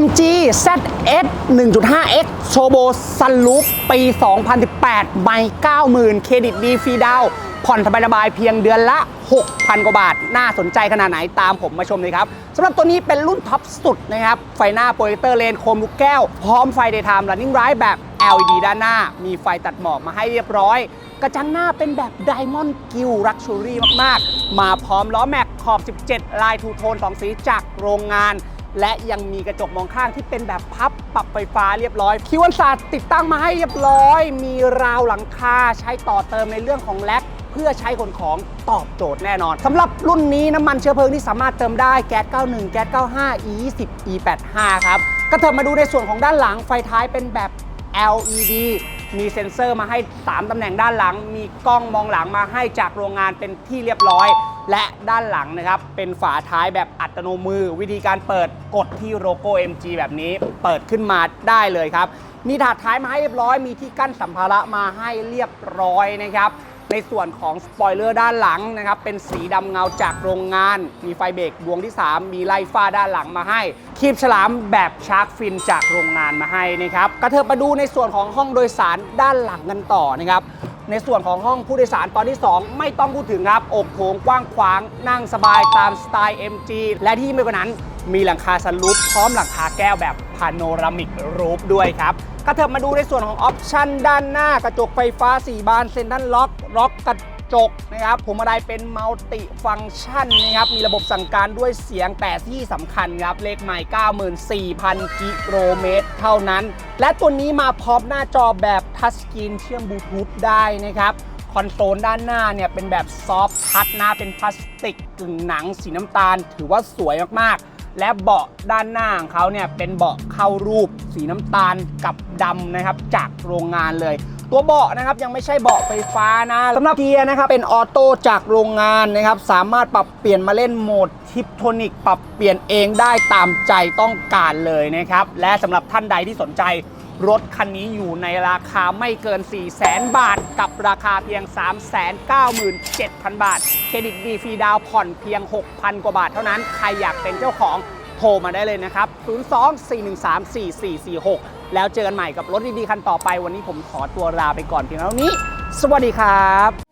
MG ZS 1.5X Turbo Sunroof ปี 2018 ไม่90,000 เครดิตดีฟรีดาว ผ่อนสบายๆเพียงเดือนละ 6,000 กว่าบาท น่าสนใจขนาดไหนตามผมมาชมเลยครับสำหรับตัวนี้เป็นรุ่นท็อปสุดนะครับ ไฟหน้าโปรเจคเตอร์เลนโคมลูกแก้ว พร้อมไฟ Daytime Running Light แบบ LED ด้านหน้า มีไฟตัดหมอกมาให้เรียบร้อย กระจังหน้าเป็นแบบ Diamond Gill Luxury มากๆ มาพร้อมล้อแม็กขอบ 17 ลายทูโทน2สีจากโรงงาน และยังมีกระจกมองข้างที่เป็นแบบพับปรับไฟฟ้าเรียบร้อย คิวันศาสตร์ติดตั้งมาให้เรียบร้อย มีราวหลังคาใช้ต่อเติมในเรื่องของแล็กเพื่อใช้ขนของตอบโจทย์แน่นอนสำหรับรุ่นนี้น้ำมันเชื้อเพลิงที่สามารถเติมได้แก๊ส 91 แก๊ส 95 E20 E85 ครับก็เถิบมาดูในส่วนของด้านหลังไฟท้ายเป็นแบบ LED มีเซ็นเซอร์มาให้ 3 ตำแหน่งด้านหลัง มีกล้องมองหลังมาให้จากโรงงานเป็นที่เรียบร้อย และด้านหลังนะครับ เป็นฝาท้ายแบบ ตโนมือ วิธีการเปิดกดที่โลโก้ MG แบบนี้เปิดขึ้นมาได้เลยครับ มีถาดท้ายมาให้เรียบร้อย มีที่กั้นสัมภาระมาให้เรียบร้อยนะครับ ในส่วนของสปอยเลอร์ด้านหลังนะครับ เป็นสีดำเงาจากโรงงาน มีไฟเบรกดวงที่ 3 มีไล่ฟ้าด้านหลังมาให้คีบฉลามแบบชาร์กฟินจากโรงงานมาให้นะครับกระเถิบมาดูในส่วนของห้องโดยสารด้านหลังกันต่อนะครับ ในส่วนของห้องผู้โดยสารตอนที่ 2 ไม่ต้องพูดถึงครับอกโถงกว้างขวางนั่งสบายตามสไตล์ MG และที่ไม่กว่านั้นมีหลังคาซันรูปพร้อมหลังคาแก้วแบบพาโนรามิกรูปด้วยครับกระเถิบมาดูในส่วนของออปชันด้านหน้ากระจกไฟฟ้า 4 บานเซ็นทรัลล็อกล็อกกระ จกนะครับผมอะไรเป็นมัลติฟังก์ชันนะครับ มีระบบสั่งการด้วยเสียงแต่ที่สำคัญครับ เลขใหม่ 94,000 กิโลเมตรเท่านั้น และตัวนี้มาพร้อมหน้าจอแบบทัชสกรีนเชื่อมบลูทูธได้นะครับคอนโซลด้านหน้าเนี่ยเป็นแบบซอฟท์ทัชนะเป็นพลาสติกกึ่งหนังสีน้ำตาล ถือว่าสวยมากๆ และเบาะด้านหน้าของเขาเนี่ยเป็นเบาะเข้ารูปสีน้ำตาลกับดำนะครับจากโรงงานเลย ตัวเบาะนะครับยังไม่ใช่เบาะไฟฟ้านะสำหรับเกียร์นะครับเป็นออโต้จากโรงงานนะครับสามารถปรับเปลี่ยนมาเล่นโหมดทิปโทนิกปรับเปลี่ยนเองได้ตามใจต้องการเลยนะครับและสำหรับท่านใดที่สนใจรถคันนี้อยู่ในราคาไม่เกิน 4 0 0แสนบาท กับราคาเพียง 397,000 บาท เครดิตดีฟรีดาวผ่อนเพียง 6,000 กว่าบาทเท่านั้น ใครอยากเป็นเจ้าของโทรมาได้เลยนะครับ 02-413-4446 แล้วเจอกันใหม่กับรถดีๆคันต่อไปวันนี้ผมขอตัวลาไปก่อนเพียงเท่านี้ สวัสดีครับ